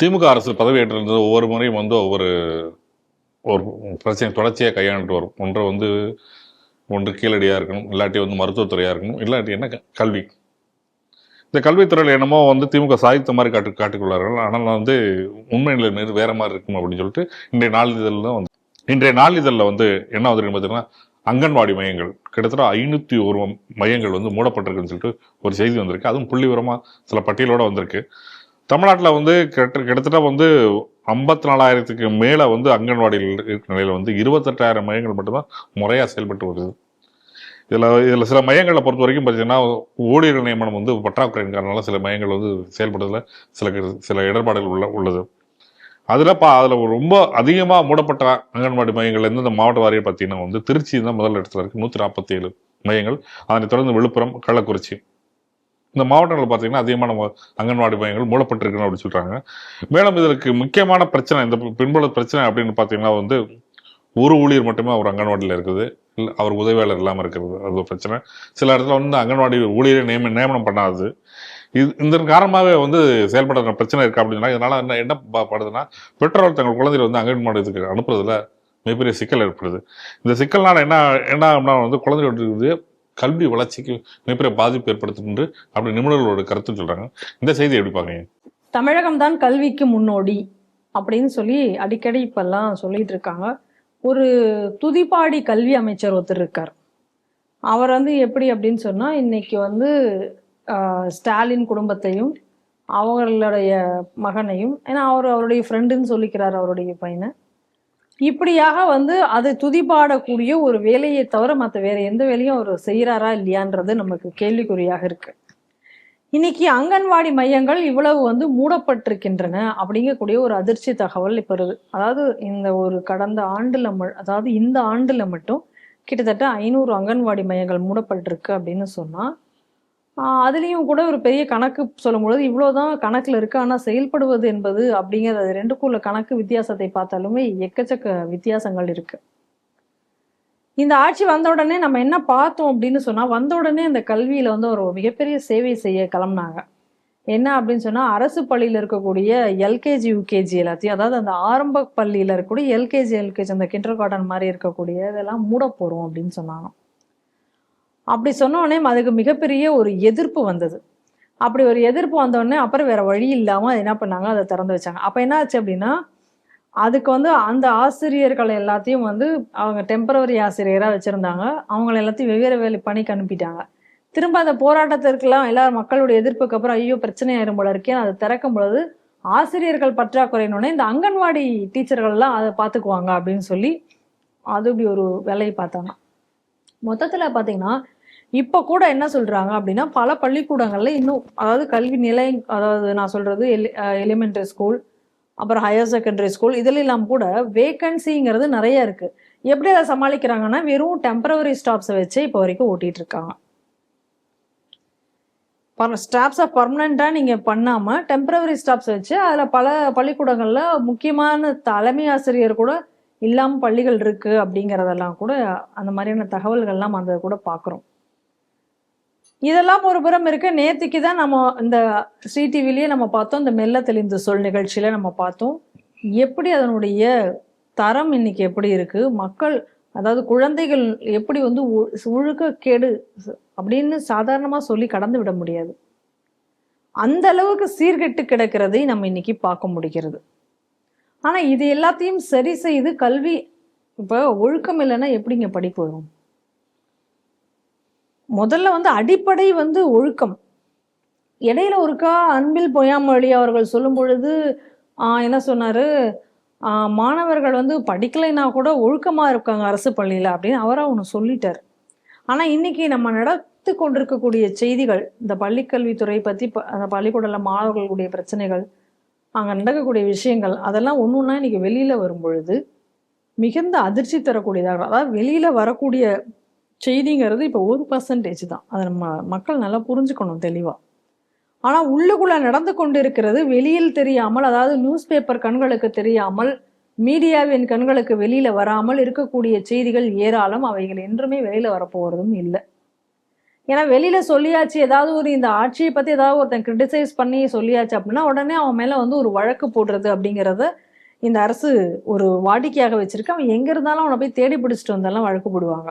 திமுக அரசு பதவியேற்றிருந்தது ஒவ்வொரு முறையும் வந்து ஒவ்வொரு ஒரு பிரச்சனை தொடர்ச்சியாக கையாண்டுட்டு வரும். ஒன்று வந்து ஒன்று கீழடியாக இருக்கணும் இல்லாட்டி வந்து மருத்துவத்துறையாக இருக்கணும் இல்லாட்டி என்ன கல்வி. இந்த கல்வித்துறையில் என்னமோ வந்து திமுக சாதித்த மாதிரி காட்டு காட்டிக்கொள்ளார்கள் ஆனால் வந்து உண்மை நிலை மீது வேற மாதிரி இருக்கும் அப்படின்னு சொல்லிட்டு இன்றைய நாளிதழில் தான் வந்து இன்றைய நாளிதழில் வந்து என்ன வந்திருக்குன்னு பார்த்தீங்கன்னா அங்கன்வாடி மையங்கள். கிட்டத்தட்ட ஐநூற்றி ஒரு மையங்கள் வந்து மூடப்பட்டிருக்குன்னு சொல்லிட்டு ஒரு செய்தி வந்திருக்கு. அதுவும் புள்ளி சில பட்டியலோட வந்திருக்கு. தமிழ்நாட்டில் வந்து கிட்ட கிட்டத்தட்ட வந்து ஐம்பத்தி நாலாயிரத்துக்கு மேலே வந்து அங்கன்வாடியில் இருக்கிற நிலையில் வந்து இருபத்தெட்டாயிரம் மையங்கள் மட்டும்தான் முறையாக செயல்பட்டு வருது. இதில் இதில் சில மையங்களை பொறுத்த வரைக்கும் பார்த்தீங்கன்னா ஊழியர் நியமனம் வந்து பற்றாக்குறையின் காரணனால சில மையங்கள் வந்து செயல்படுறதுல சில சில இடர்பாடுகள் உள்ள உள்ளது. அதில் பா அதில் ரொம்ப அதிகமாக மூடப்பட்ட அங்கன்வாடி மையங்கள் எந்தெந்த மாவட்ட வாரியம் பார்த்தீங்கன்னா வந்து திருச்சி தான் முதல் இடத்துல இருக்குது நூற்றி நாற்பத்தி ஏழு மையங்கள். அதனைத் தொடர்ந்து விழுப்புரம் கள்ளக்குறிச்சி இந்த மாவட்டங்களில் பார்த்தீங்கன்னா அதிகமான அங்கன்வாடி மையங்கள் மூடப்பட்டிருக்குன்னு அப்படின்னு சொல்கிறாங்க மேலும் இதற்கு முக்கியமான பிரச்சனை இந்த பின்புல பிரச்சனை அப்படின்னு பார்த்தீங்கன்னா வந்து ஒரு ஊழியர் மட்டுமே அவர் அங்கன்வாடியில் இருக்குது. இல்லை அவர் உதவியாளர் இல்லாமல் இருக்கிறது. அது ஒரு பிரச்சனை. சில இடத்துல வந்து அங்கன்வாடி ஊழியரை நியம நியமனம் பண்ணாது இது இந்த காரணமாகவே வந்து செயல்படுற பிரச்சனை இருக்கு அப்படின்னா இதனால் என்ன என்ன படுதுன்னா பெற்றோர் தங்கள் குழந்தைகள் வந்து அங்கன்வாடி இதுக்கு அனுப்புறதுல மிகப்பெரிய சிக்கல் ஏற்படுது. இந்த சிக்கல்னால என்ன என்ன ஆகும்னா வந்து குழந்தைகளுடைய கல்வி வளர்ச்சிக்கு மிகப்பெரிய பாதிப்பு ஏற்படுத்தும் அப்படி நிபுணர்களோட கருத்து சொல்றாங்க. இந்த செய்தி எப்படி பாக்குறீங்க தமிழகம்தான் கல்விக்கு முன்னோடி அப்படின்னு சொல்லி அடிக்கடி இப்பெல்லாம் சொல்லிட்டு இருக்காங்க. ஒரு துதிப்பாடி கல்வி அமைச்சர் ஒருத்தர் இருக்கார். அவர் வந்து எப்படி அப்படின்னு சொன்னா இன்னைக்கு வந்து ஸ்டாலின் குடும்பத்தையும் அவர்களுடைய மகனையும் ஏன்னா அவர் அவருடைய ஃப்ரெண்டுன்னு சொல்லிக்கிறார் அவருடைய பையனை. இப்படியாக வந்து அதை துதிப்பாடக்கூடிய ஒரு வேலையை தவிர மற்ற வேற எந்த வேலையும் அவர் செய்கிறாரா இல்லையான்றது நமக்கு கேள்விக்குறியாக இருக்கு. இன்னைக்கு அங்கன்வாடி மையங்கள் இவ்வளவு வந்து மூடப்பட்டிருக்கின்றன அப்படிங்கக்கூடிய ஒரு அதிர்ச்சி தகவல் இப்போ வருது அதாவது இந்த ஒரு கடந்த ஆண்டுல ம- அதாவது இந்த ஆண்டுல மட்டும் கிட்டத்தட்ட ஐநூறு அங்கன்வாடி மையங்கள் மூடப்பட்டிருக்கு அப்படின்னு சொன்னா அதுலேயும் கூட ஒரு பெரிய கணக்கு சொல்லும்பொழுது இவ்வளோதான் கணக்கில் கணக்குல இருக்கு ஆனால் செயல்படுவது என்பது அப்படிங்கிறது ரெண்டுக்குள்ள கணக்கு வித்தியாசத்தை பார்த்தாலுமே எக்கச்சக்க வித்தியாசங்கள் இருக்கு. இந்த ஆட்சி வந்த உடனே நம்ம என்ன பார்த்தோம் அப்படின்னு சொன்னால் வந்த உடனே அந்த கல்வியில் வந்து ஒரு மிகப்பெரிய சேவை செய்ய கிளம்புனாங்க. என்ன அப்படின்னு சொன்னால் அரசு பள்ளியில் இருக்கக்கூடிய எல்கேஜி யூகேஜி எல்லாத்தையும் அதாவது அந்த ஆரம்ப பள்ளியில் இருக்கக்கூடிய எல்கேஜி எல்கேஜி அந்த கிண்டர் கார்டன் மாதிரி இருக்கக்கூடிய இதெல்லாம் மூட போகிறோம் அப்படின்னு சொன்னாங்க அப்படி சொன்னோடனே அதுக்கு மிகப்பெரிய ஒரு எதிர்ப்பு வந்தது. அப்படி ஒரு எதிர்ப்பு வந்தோடனே அப்புறம் வேற வழி இல்லாமல் அது என்ன பண்ணாங்க? அதை திறந்து வச்சாங்க. அப்போ என்ன ஆச்சு அப்படின்னா அதுக்கு வந்து அந்த ஆசிரியர்கள் எல்லாத்தையும் வந்து அவங்க டெம்பரவரி ஆசிரியராக வச்சுருந்தாங்க. அவங்கள எல்லாத்தையும் வெவ்வேறு வேலை பணிக்கு அனுப்பிட்டாங்க. திரும்ப அந்த போராட்டத்திற்கெல்லாம் எல்லாரும் மக்களுடைய எதிர்ப்புக்கு அப்புறம் ஐயோ பிரச்சனை ஆயிரும் போல இருக்கே. அதை திறக்கும் பொழுது ஆசிரியர்கள் பற்றாக்குறையினோடனே இந்த அங்கன்வாடி டீச்சர்கள்லாம் அதை பார்த்துக்குவாங்க அப்படின்னு சொல்லி அது இப்படி ஒரு வேலையை பார்த்தாங்க. மொத்தத்தில் பார்த்தீங்கன்னா இப்போ கூட என்ன சொல்றாங்க அப்படின்னா பல பள்ளிக்கூடங்கள்ல இன்னும் அதாவது கல்வி நிலை அதாவது நான் சொல்றது எலிமெண்டரி ஸ்கூல் அப்புறம் ஹையர் செகண்டரி ஸ்கூல் இதுல எல்லாம் கூட வேகன்சிங்கிறது நிறைய இருக்கு. எப்படி அதை சமாளிக்கிறாங்கன்னா வெறும் டெம்பரவரி ஸ்டாப்ஸை வச்சு இப்போ வரைக்கும் ஓட்டிட்டு இருக்காங்க. ஸ்டாப்ஸை பர்மனெண்ட்டாக நீங்கள் பண்ணாமல் டெம்பரவரி ஸ்டாப்ஸ் வச்சு அதில் பல பள்ளிக்கூடங்களில் முக்கியமான தலைமை ஆசிரியர் கூட இல்லாமல் பள்ளிகள் இருக்குது அப்படிங்கிறதெல்லாம் கூட அந்த மாதிரியான தகவல்கள்லாம் அந்த கூட பார்க்குறோம் இதெல்லாம் ஒரு புறம் இருக்கு. நேத்திக்கு தான் நம்ம இந்த ஸ்ரீ டிவிலேயே நம்ம பார்த்தோம். இந்த மெல்ல தெளிந்து சொல் நிகழ்ச்சியில நம்ம பார்த்தோம். எப்படி அதனுடைய தரம் இன்னைக்கு எப்படி இருக்கு? மக்கள் அதாவது குழந்தைகள் எப்படி வந்து உழுக்க ஒழுக்க கேடு அப்படின்னு சாதாரணமா சொல்லி கடந்து விட முடியாது. அந்த அளவுக்கு சீர்கெட்டு கிடக்கிறதை நம்ம இன்னைக்கு பார்க்க முடிகிறது. ஆனா இது எல்லாத்தையும் சரி செய்து கல்வி இப்போ ஒழுக்கம் இல்லைன்னா எப்படிங்க படிப்பு வரும்? முதல்ல வந்து அடிப்படை வந்து ஒழுக்கம். இடையில ஒருக்கா அன்பில் பொய்யாமொழி அவர்கள் சொல்லும் பொழுது ஆஹ் என்ன சொன்னாரு? ஆஹ் மாணவர்கள் வந்து படிக்கலைன்னா கூட ஒழுக்கமா இருக்காங்க அரசு பள்ளியில அப்படின்னு அவரா ஒன்று சொல்லிட்டார். ஆனா இன்னைக்கு நம்ம நடத்து கொண்டிருக்கக்கூடிய செய்திகள் இந்த பள்ளிக்கல்வித்துறை பத்தி அந்த பள்ளிக்கூடல மாணவர்களுடைய பிரச்சனைகள் அங்க நடக்கக்கூடிய விஷயங்கள் அதெல்லாம் ஒன்று ஒன்றா இன்னைக்கு வெளியில வரும் பொழுது மிகுந்த அதிர்ச்சி தரக்கூடியதாக அதாவது வெளியில வரக்கூடிய செய்திங்கிறது இப்போ ஒரு பர்சன்டேஜ் தான். அதை நம்ம மக்கள் நல்லா புரிஞ்சுக்கணும் தெளிவாக ஆனால் உள்ளுக்குள்ளே நடந்து கொண்டிருக்கிறது வெளியில் தெரியாமல் அதாவது நியூஸ் பேப்பர் கண்களுக்கு தெரியாமல் மீடியாவின் கண்களுக்கு வெளியில் வராமல் இருக்கக்கூடிய செய்திகள் ஏராளம். அவைகள் என்றுமே வெளியில் வரப்போகிறதும் இல்லை. ஏன்னா வெளியில் சொல்லியாச்சு ஏதாவது ஒரு இந்த ஆட்சியை பற்றி ஏதாவது ஒருத்தன் கிரிட்டிசைஸ் பண்ணி சொல்லியாச்சு அப்படின்னா உடனே அவன் மேலே வந்து ஒரு வழக்கு போடுறது அப்படிங்கிறத இந்த அரசு ஒரு வாடிக்கையாக வச்சுருக்கு. அவன் எங்கே இருந்தாலும் அவனை போய் தேடி பிடிச்சிட்டு வந்தாலும் வழக்கு போடுவாங்க.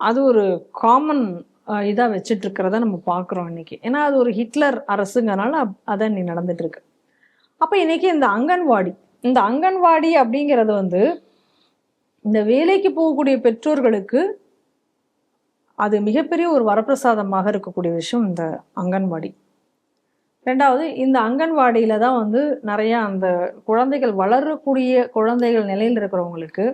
அது ஒரு காமன் இதாக வச்சுட்டு இருக்கிறத நம்ம பார்க்குறோம் இன்னைக்கு. ஏன்னா அது ஒரு ஹிட்லர் அரசுங்கிறனால அப்- அதான் நடந்துட்டு இருக்கு அப்போ இன்னைக்கு இந்த அங்கன்வாடி இந்த அங்கன்வாடி அப்படிங்கிறது வந்து இந்த வேலைக்கு போகக்கூடிய பெற்றோர்களுக்கு அது மிகப்பெரிய ஒரு வரப்பிரசாதமாக இருக்கக்கூடிய விஷயம் இந்த அங்கன்வாடி. ரெண்டாவது இந்த அங்கன்வாடியில தான் வந்து நிறையா அந்த குழந்தைகள் வளரக்கூடிய குழந்தைகள் நிலையில் இருக்கிறவங்களுக்கு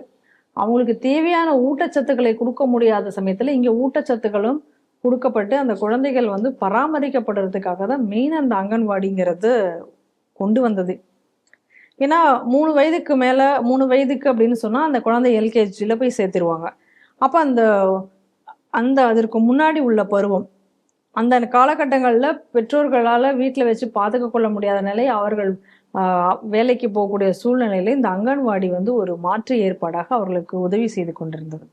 அவங்களுக்கு தேவையான ஊட்டச்சத்துக்களை கொடுக்க முடியாத சமயத்தில் இங்கே ஊட்டச்சத்துக்களும் கொடுக்கப்பட்டு அந்த குழந்தைகள் வந்து பராமரிக்கப்படுறதுக்காக தான் மெயின் அந்த அங்கன்வாடிங்கிறது கொண்டு வந்தது. ஏன்னா மூணு வயதுக்கு மேலே மூணு வயதுக்கு அப்படின்னு சொன்னால் அந்த குழந்தை எல்கேஜியில் போய் சேர்த்துருவாங்க. அப்போ அந்த அந்த அதற்கு முன்னாடி உள்ள பருவம் அந்த காலகட்டங்களில் பெற்றோர்களால் வீட்டில் வச்சு பாதுகாக்க கொள்ள முடியாத நிலை அவர்கள் வேலைக்கு போகக்கூடிய சூழ்நிலையில இந்த அங்கன்வாடி வந்து ஒரு மாற்று ஏற்பாடாக அவர்களுக்கு உதவி செய்து கொண்டிருந்தது.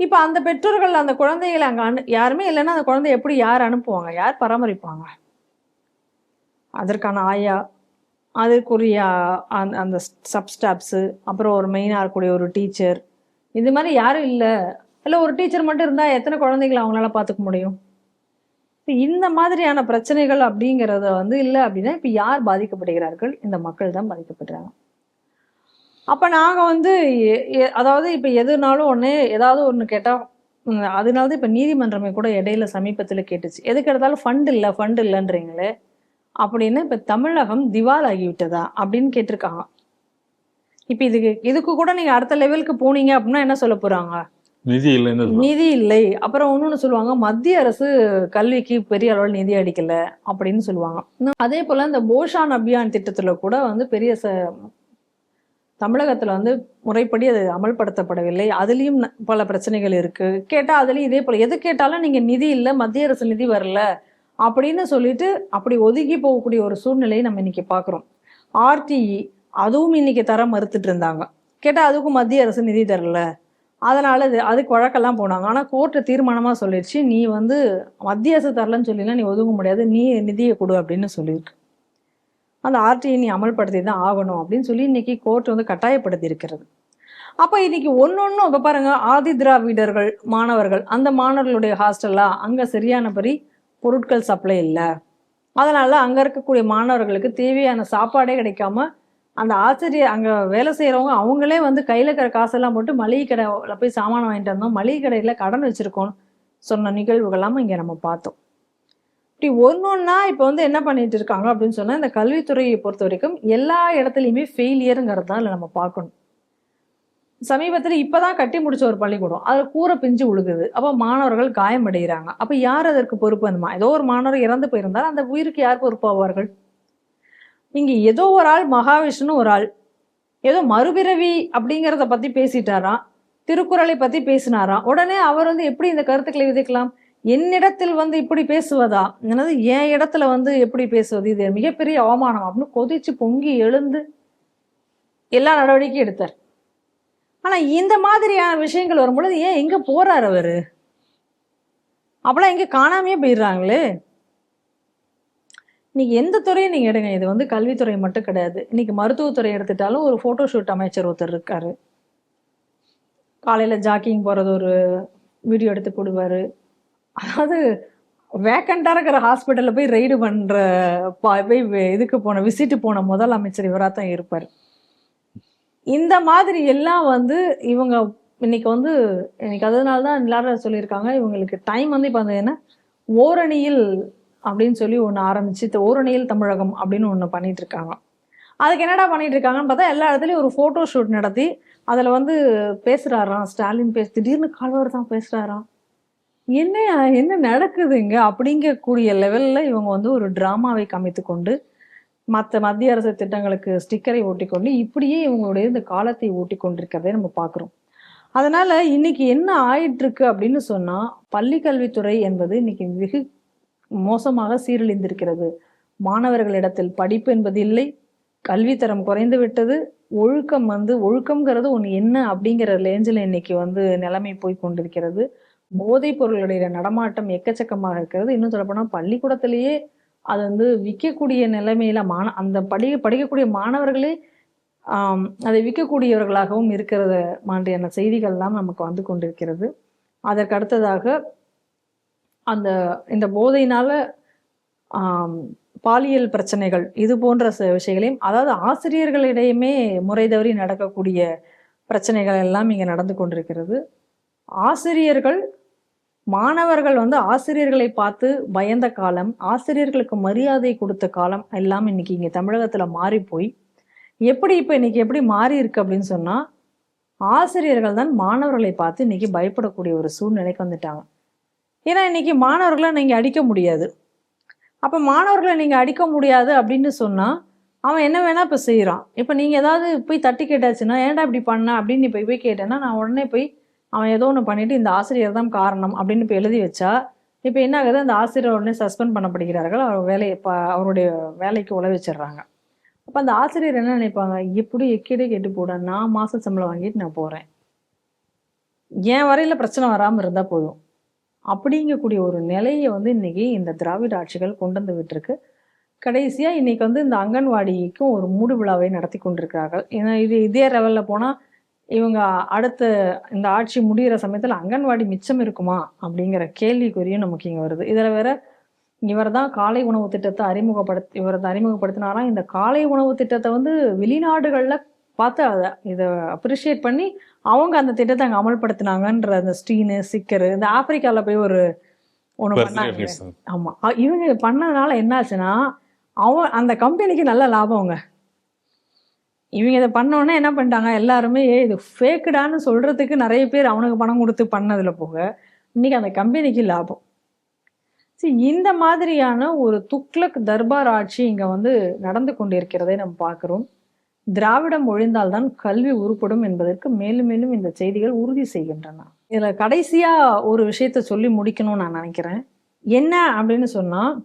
இப்போ அந்த பெற்றோர்கள் அந்த குழந்தைகளை அங்கே அனு யாருமே இல்லைன்னா அந்த குழந்தைய எப்படி யார் அனுப்புவாங்க? யார் பராமரிப்பாங்க? அதற்கான ஆயா அதற்குரிய அந்த அந்த சப்ஸ்டாப்ஸு அப்புறம் ஒரு மெயினாக இருக்கக்கூடிய ஒரு டீச்சர் இது மாதிரி யாரும் இல்லை. இல்லை ஒரு டீச்சர் மட்டும் இருந்தால் எத்தனை குழந்தைகளை அவங்களால பார்த்துக்க முடியும்? இந்த மாதிரியான பிரச்சனைகள் அப்படிங்கிறத வந்து இல்லை அப்படின்னா இப்போ யார் பாதிக்கப்படுகிறார்கள்? இந்த மக்கள் தான் பாதிக்கப்படுறாங்க. அப்போ நாங்கள் வந்து எ- எ- அதாவது இப்போ எதுனாலும் ஒன்று ஏதாவது ஒன்று கேட்டால் அதனால தான் இப்போ நீதிமன்றமே கூட இடையில சமீபத்தில் கேட்டுச்சு. எதுக்கு எடுத்தாலும் ஃபண்ட் இல்லை ஃபண்ட் இல்லைன்றீங்களே. அப்படின்னு இப்போ தமிழகம் திவால் ஆகிவிட்டதா அப்படின்னு கேட்டிருக்காங்க. இப்போ இதுக்கு இதுக்கு கூட நீங்கள் அடுத்த லெவலுக்கு போனீங்க அப்படின்னா என்ன சொல்ல போகிறாங்க நிதி இல்லைன்னு நிதி இல்லை. அப்புறம் இன்னொன்று சொல்லுவாங்க மத்திய அரசு கல்விக்கு பெரிய அளவில் நிதி அடிக்கல அப்படின்னு சொல்லுவாங்க. அதே போல இந்த போஷான் அபியான் திட்டத்துல கூட வந்து பெரிய ச தமிழகத்துல வந்து முறைப்படி அது அமல்படுத்தப்படவில்லை. அதுலயும் பல பிரச்சனைகள் இருக்கு. கேட்டா அதுலயும் இதே போல எது கேட்டாலும் நீங்க நிதி இல்லை மத்திய அரசு நிதி வரல அப்படின்னு சொல்லிட்டு அப்படி ஒதுங்கி போகக்கூடிய ஒரு சூழ்நிலையை நம்ம இன்னைக்கு பாக்குறோம். ஆர்டிஇ அதுவும் இன்னைக்கு தர மறுத்துட்டு இருந்தாங்க. கேட்டா அதுக்கும் மத்திய அரசு நிதி தரல. அதனால் இது அதுக்கு வழக்கெல்லாம் போனாங்க ஆனால் கோர்ட்டு தீர்மானமாக சொல்லிடுச்சு நீ வந்து மத்திய அரசு தரலன்னு சொல்லிலாம் நீ ஒதுங்க முடியாது. நீ நிதியை கொடு அப்படின்னு சொல்லியிருக்கு. அந்த ஆர்டிஐ நீ அமல்படுத்தி தான் ஆகணும் அப்படின்னு சொல்லி இன்னைக்கு கோர்ட் வந்து கட்டாயப்படுத்தி இருக்கிறது அப்போ இன்னைக்கு ஒன்னொன்னும் இப்போ பாருங்க ஆதி திராவிடர்கள் மாணவர்கள் அந்த மாணவர்களுடைய ஹாஸ்டல்லா அங்கே சரியானபடி பொருட்கள் சப்ளை இல்லை. அதனால அங்கே இருக்கக்கூடிய மாணவர்களுக்கு தேவையான சாப்பாடே கிடைக்காம அந்த ஆசிரியர் அங்கே வேலை செய்கிறவங்க அவங்களே வந்து கையில் இருக்கிற காசெல்லாம் போட்டு மளிகை கடையில் போய் சாமான் வாங்கிட்டு வந்தோம். மளிகை கடையில் கடன் வச்சுருக்கோம் சொன்ன நிகழ்வுகள்லாம் இங்கே நம்ம பார்த்தோம். இப்படி ஒன்னொன்னா இப்போ வந்து என்ன பண்ணிட்டு இருக்காங்க அப்படின்னு சொன்னால் இந்த கல்வித்துறையை பொறுத்த வரைக்கும் எல்லா இடத்துலையுமே ஃபெயிலியருங்கிறது தான் நம்ம பார்க்கணும். சமீபத்தில் இப்போ தான் கட்டி முடிச்ச ஒரு பள்ளிக்கூடம். அதில் கூரை பிஞ்சு உழுகுது. அப்போ மாணவர்கள் காயமடைகிறாங்க. அப்போ யார் அதற்கு பொறுப்பு வந்துமா ஏதோ ஒரு மாணவர் இறந்து போயிருந்தால் அந்த உயிருக்கு யார் பொறுப்பாவார்கள் இங்கே ஏதோ ஒரு ஆள் மகாவிஷ்ணு ஒரு ஆள். ஏதோ மறுபிறவி அப்படிங்கிறத பற்றி பேசிட்டாராம். திருக்குறளை பற்றி பேசினாராம். உடனே அவர் வந்து எப்படி இந்த கருத்துக்களை விதைக்கலாம்? என்னிடத்தில் வந்து இப்படி பேசுவதா? என்னது என் இடத்துல வந்து எப்படி பேசுவது? இது மிகப்பெரிய அவமானம் அப்படின்னு கொதிச்சு பொங்கி எழுந்து எல்லா நடவடிக்கையும் எடுத்தார். ஆனால் இந்த மாதிரியான விஷயங்கள் வரும்பொழுது ஏன் எங்கே போகிறார் அவர்? அப்பெல்லாம் எங்கே காணாமையே போயிடுறாங்களே. இன்னைக்கு எந்த துறையும் நீங்க எடுங்க? இது வந்து கல்வித்துறை மட்டும் கிடையாது. இன்னைக்கு மருத்துவத்துறை எடுத்துட்டாலும் ஒரு போட்டோ ஷூட் அமைச்சர் ஒருத்தர் இருக்காரு. காலையில ஜாக்கிங் போறது ஒரு வீடியோ எடுத்து போடுவாரு. அதாவது வேக்கண்டா இருக்கிற ஹாஸ்பிட்டல்ல போய் ரெய்டு பண்ற பா- போய் இதுக்கு போன விசிட் போன முதல் அமைச்சர் இவராக தான் இருப்பார். இந்த மாதிரி எல்லாம் வந்து இவங்க இன்னைக்கு வந்து இன்னைக்கு அதனால தான் எல்லாரும் சொல்லியிருக்காங்க இவங்களுக்கு டைம் வந்து இப்போ அந்த என்ன? ஓரணியில் அப்படின்னு சொல்லி ஒன்று ஆரம்பிச்சு இந்த ஓரணியில் தமிழகம் அப்படின்னு ஒன்று பண்ணிட்டு இருக்காங்க அதுக்கு என்னடா பண்ணிட்டு இருக்காங்கன்னு பார்த்தா எல்லா இடத்துலையும் ஒரு ஃபோட்டோ ஷூட் நடத்தி அதில் வந்து பேசுறாராம் ஸ்டாலின் பேச திடீர்னு கால்வர் தான் பேசுறாராம். என்ன என்ன நடக்குதுங்க அப்படிங்கக்கூடிய லெவலில் இவங்க வந்து ஒரு ட்ராமாவை கமைத்து கொண்டு மற்ற மத்திய அரசு திட்டங்களுக்கு ஸ்டிக்கரை ஓட்டிக்கொண்டு இப்படியே இவங்களுடைய இந்த காலத்தை ஓட்டி கொண்டிருக்கிறதை நம்ம பார்க்குறோம். அதனால இன்னைக்கு என்ன ஆயிட்டு இருக்கு அப்படின்னு சொன்னா பள்ளி கல்வித்துறை என்பது இன்னைக்கு வெகு மோசமாக சீரழிந்திருக்கிறது. மாணவர்களிடத்தில் படிப்பு என்பது இல்லை. கல்வித்தரம் குறைந்து விட்டது. ஒழுக்கம் வந்து ஒழுக்கம்ங்கிறது ஒன்று என்ன அப்படிங்கிற ரேஞ்சில் இன்னைக்கு வந்து நிலைமை போய் கொண்டிருக்கிறது. போதைப் பொருளுடைய நடமாட்டம் எக்கச்சக்கமாக இருக்கிறது. இன்னும் சொல்லப்போனால் பள்ளிக்கூடத்திலேயே அது வந்து விற்கக்கூடிய நிலைமையில மாண அந்த படி படிக்கக்கூடிய மாணவர்களே அதை விற்கக்கூடியவர்களாகவும் இருக்கிறத மாதிரியான செய்திகள்லாம் நமக்கு வந்து கொண்டிருக்கிறது. அதற்கு அடுத்ததாக அந்த இந்த போதையினால பாலியல் பிரச்சனைகள் இது போன்ற ச- விஷயங்களையும் அதாவது ஆசிரியர்களிடையுமே முறை தவறி நடக்கக்கூடிய பிரச்சனைகள் எல்லாம் இங்கே நடந்து கொண்டிருக்கிறது. ஆசிரியர்கள் மாணவர்கள் வந்து ஆசிரியர்களை பார்த்து பயந்த காலம் ஆசிரியர்களுக்கு மரியாதை கொடுத்த காலம் எல்லாம் இன்னைக்கு இங்கே தமிழகத்தில் மாறி போய் எப்படி இப்போ இன்னைக்கு எப்படி மாறி இருக்கு அப்படின்னு சொன்னால் ஆசிரியர்கள் தான் மாணவர்களை பார்த்து இன்னைக்கு பயப்படக்கூடிய ஒரு சூழ்நிலைக்கு வந்துட்டாங்க. ஏன்னா இன்றைக்கி மாணவர்களை நீங்கள் அடிக்க முடியாது. அப்போ மாணவர்களை நீங்கள் அடிக்க முடியாது அப்படின்னு சொன்னால் அவன் என்ன வேணால் இப்போ செய்கிறான் இப்போ நீங்கள் ஏதாவது போய் தட்டி கேட்டாச்சுன்னா ஏன்டா இப்படி பண்ண? அப்படின்னு இப்போ போய் போய் கேட்டேன்னா நான் உடனே போய் அவன் ஏதோ ஒன்று பண்ணிவிட்டு இந்த ஆசிரியர் தான் காரணம் அப்படின்னு இப்போ எழுதி வச்சா இப்போ என்ன ஆகுது? அந்த ஆசிரியர் உடனே சஸ்பெண்ட் பண்ணப்படுகிறார்கள். அவர் வேலையை இப்போ அவருடைய வேலைக்கு உழ வச்சிடுறாங்க. அப்போ அந்த ஆசிரியர் என்ன நினைப்பாங்க? எப்படி எக்கேடே கேட்டு போட? நான் மாத சம்பளம் வாங்கிட்டு நான் போகிறேன் என் வரையில் பிரச்சனை வராமல் இருந்தால் போதும். அப்படிங்கக்கூடிய ஒரு நிலையை வந்து இன்னைக்கு இந்த திராவிட ஆட்சிகள் கொண்டு வந்து விட்டுருக்கு. கடைசியாக இன்னைக்கு வந்து இந்த அங்கன்வாடிக்கும் ஒரு மூடு விழாவை நடத்தி கொண்டிருக்கிறார்கள். ஏன்னா இது இதே லெவலில் போனால் இவங்க அடுத்த இந்த ஆட்சி முடியிற சமயத்தில் அங்கன்வாடி மிச்சம் இருக்குமா அப்படிங்கிற கேள்விக்குறியும் நமக்கு இங்கே வருது. இதில் வேற இவர் தான் காலை உணவு திட்டத்தை அறிமுகப்படுத்தி இவர் அறிமுகப்படுத்தினாராம் இந்த காலை உணவு திட்டத்தை வந்து வெளிநாடுகளில் பார்த்து அதை இதை அப்ரிஷியேட் பண்ணி அவங்க அந்த திட்டத்தை அங்கே அமல்படுத்தினாங்கன்ற அந்த ஸ்டீனு சிக்கரு இந்த ஆப்பிரிக்கால போய் ஒரு ஒன்று பண்ணாங்க. fees. ஆமா. அ- இவங்க பண்ணதுனால என்ன ஆச்சுன்னா அவன் அந்த கம்பெனிக்கு நல்ல லாபம்ங்க இவங்க இதை பண்ண உடனே என்ன பண்ணிட்டாங்க? எல்லாருமே "ஏய், இது ஃபேக்குடான்னு சொல்றதுக்கு நிறைய பேர் அவனுக்கு பணம் கொடுத்து பண்ணதுல போக இன்னைக்கு அந்த கம்பெனிக்கு லாபம். சரி இந்த மாதிரியான ஒரு துக்ளக் தர்பார் ஆட்சி இங்க வந்து நடந்து கொண்டிருக்கிறதை நம்ம பார்க்கிறோம். திராவிடம் ஒழிந்தால்தான் கல்வி உருப்படும் என்பதற்கு மேலும் மேலும் இந்த செய்திகள் உறுதி செய்கின்றன. இதுல கடைசியா ஒரு விஷயத்த சொல்லி முடிக்கணும்னு நான் நினைக்கிறேன். என்ன அப்படின்னு சொன்னா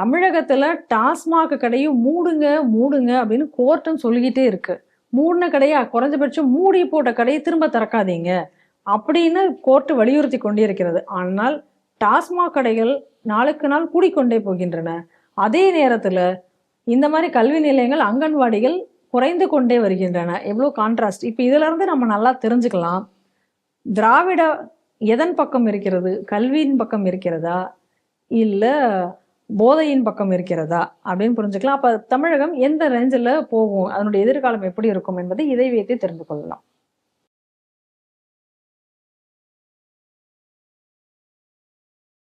தமிழகத்துல டாஸ்மாக் கடையும் மூடுங்க மூடுங்க அப்படின்னு கோர்ட்டும் சொல்லிக்கிட்டே இருக்கு. மூடின கடையா குறைஞ்சபட்சம் மூடி போட்ட கடையை திரும்ப திறக்காதீங்க அப்படின்னு கோர்ட்டு வலியுறுத்தி கொண்டே இருக்கிறது ஆனால் டாஸ்மாக் கடைகள் நாளுக்கு நாள் கூடிக்கொண்டே போகின்றன. அதே நேரத்துல இந்த மாதிரி கல்வி நிலையங்கள் அங்கன்வாடிகள் குறைந்து கொண்டே வருகின்றன. எவ்வளோ கான்ட்ராஸ்ட் இப்போ இதுல இருந்து நம்ம நல்லா தெரிஞ்சுக்கலாம். திராவிட எதன் பக்கம் இருக்கிறது? கல்வியின் பக்கம் இருக்கிறதா? இல்லை போதையின் பக்கம் இருக்கிறதா? அப்படின்னு புரிஞ்சுக்கலாம். அப்ப தமிழகம் எந்த ரேஞ்சில் போகும்? அதனுடைய எதிர்காலம் எப்படி இருக்கும் என்பதை இதை வைத்து தெரிந்து கொள்ளலாம்.